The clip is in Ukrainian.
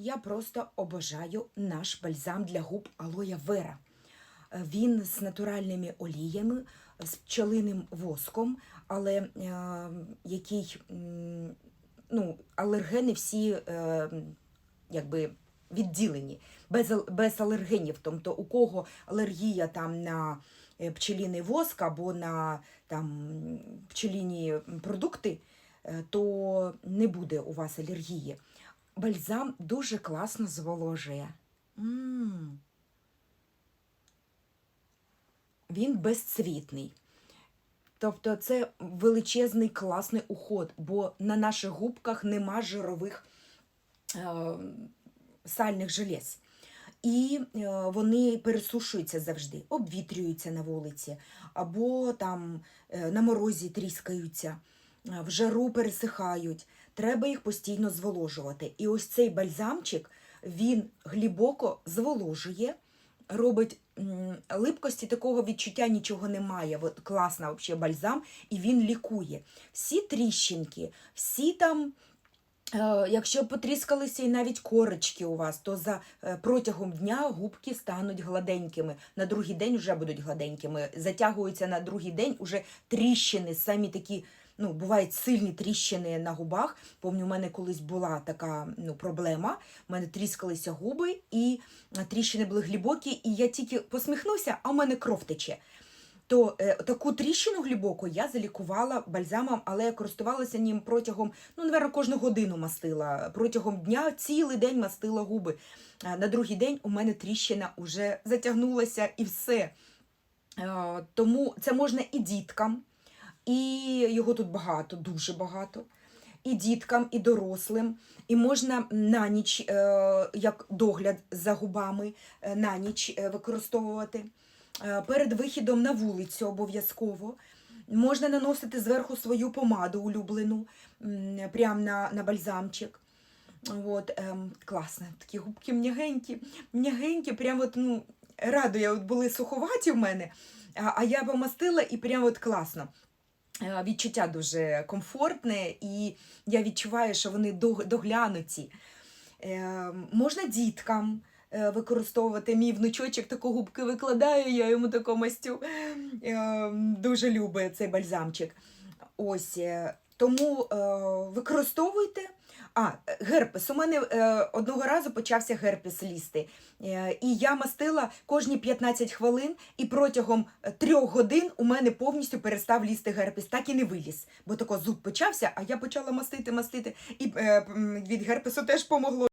Я просто обожаю наш бальзам для губ Алоя Вера. Е, Він з натуральними оліями, з пчелиним воском, але е, який ну, алергени всі е, якби відділені, без, без алергенів. Тобто у кого алергія там на е, пчеліний воск або на там, пчеліні продукти, е, то не буде у вас алергії. Бальзам дуже класно зволожує. м Він безцвітний. Тобто це величезний класний уход, бо на наших губках нема жирових е, сальних желез. І е, вони пересушуються завжди, обвітрюються на вулиці, або там е, на морозі тріскаються, в жару пересихають. Треба їх постійно зволожувати. І ось цей бальзамчик він глибоко зволожує, робить липкості, такого відчуття нічого немає. От класна взагалі бальзам, і він лікує. Всі тріщинки, всі там. Е, Якщо потріскалися і навіть корочки у вас, то за е, протягом дня губки стануть гладенькими. На другий день вже будуть гладенькими. Затягуються на другий день уже тріщини, самі такі, ну, бувають сильні тріщини на губах. Помню, у мене колись була така ну, проблема. У мене тріскалися губи, і е, тріщини були глибокі, і я тільки посміхнуся, а у мене кров тече то е, таку тріщину глибоку я залікувала бальзамом, але я користувалася ним протягом, ну, напевно, кожну годину мастила. Протягом дня цілий день мастила губи. А на другий день у мене тріщина вже затягнулася і все. Е, тому це можна і діткам, і його тут багато, дуже багато. І діткам, і дорослим, і можна на ніч, е, як догляд за губами, е, на ніч е, використовувати перед вихідом на вулицю обов'язково. Можна наносити зверху свою помаду улюблену, прямо на, на бальзамчик. От, ем, класно, такі губки м'ягенькі, м'ягенькі, прям от, ну, радує, от були суховаті в мене, а, а я помастила і прям от класно. Е, Відчуття дуже комфортне, і я відчуваю, що вони доглянуті. Е, можна діткам е, використовувати. Мій внучочок таку губки викладаю, я йому таку мастю. Дуже любить цей бальзамчик. Ось, тому використовуйте. А, герпес. У мене е, одного разу почався герпес лізти. Е, і я мастила кожні 15 хвилин, і протягом е, трьох годин у мене повністю перестав лізти герпес. Так і не виліз. Бо тако зуб почався, а я почала мастити, мастити. І е, від герпесу теж помогло.